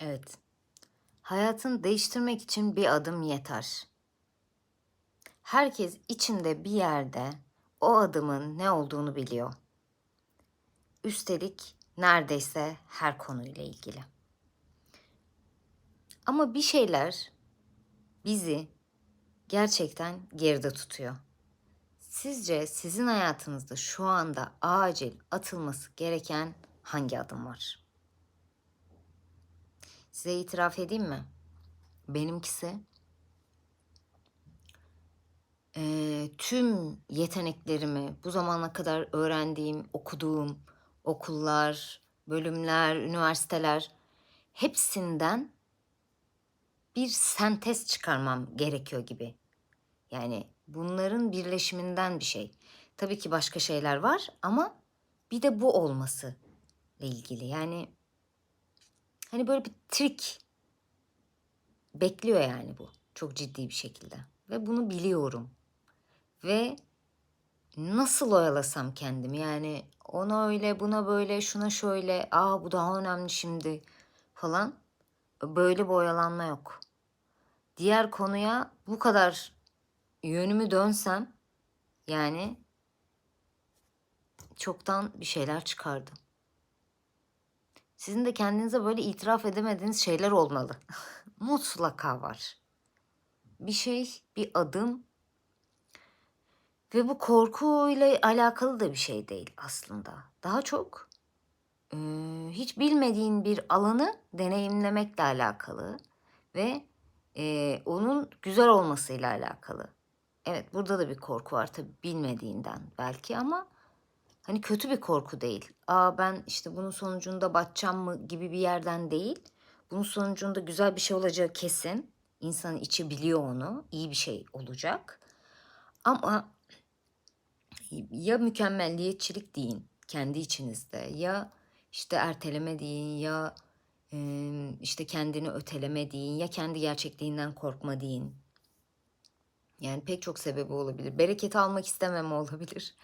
Evet. Hayatını değiştirmek için bir adım yeter. Herkes içinde bir yerde o adımın ne olduğunu biliyor. Üstelik neredeyse her konuyla ilgili. Ama bir şeyler bizi gerçekten geride tutuyor. Sizce sizin hayatınızda şu anda acil atılması gereken hangi adım var? Size itiraf edeyim mi? Benimkisi eee, tüm yeteneklerimi, bu zamana kadar öğrendiğim, okuduğum okullar, bölümler, üniversiteler hepsinden bir sentez çıkarmam gerekiyor gibi. Yani bunların birleşiminden bir şey. Tabii ki başka şeyler var ama bir de bu olması ile ilgili. Yani hani böyle bir trik bekliyor yani bu çok ciddi bir şekilde ve bunu biliyorum. Ve nasıl oyalasam kendimi yani ona öyle buna böyle şuna şöyle aa bu daha önemli şimdi falan böyle bir oyalanma yok. Diğer konuya bu kadar yönümü dönsem yani çoktan bir şeyler çıkardım. Sizin de kendinize böyle itiraf edemediğiniz şeyler olmalı. Mutlaka var. Bir şey, bir adım ve bu korkuyla alakalı da bir şey değil aslında. Daha çok e, hiç bilmediğin bir alanı deneyimlemekle alakalı ve e, onun güzel olmasıyla alakalı. Evet burada da bir korku var tabii bilmediğinden belki ama hani kötü bir korku değil. Aa ben işte bunun sonucunda batacağım mı gibi bir yerden değil. Bunun sonucunda güzel bir şey olacağı kesin. İnsanın içi biliyor onu. iyi bir şey olacak. Ama ya mükemmelliyetçilik deyin kendi içinizde ya işte erteleme deyin ya işte kendini öteleme deyin ya kendi gerçekliğinden korkma deyin. Yani pek çok sebebi olabilir. Bereket almak istememe olabilir.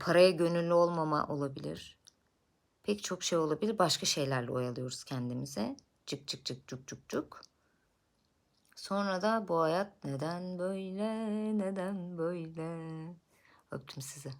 Paraya gönüllü olmama olabilir. Pek çok şey olabilir. Başka şeylerle oyalıyoruz kendimize. Cık cık cık cuk cuk cuk. Sonra da bu hayat neden böyle, neden böyle? Öptüm sizi.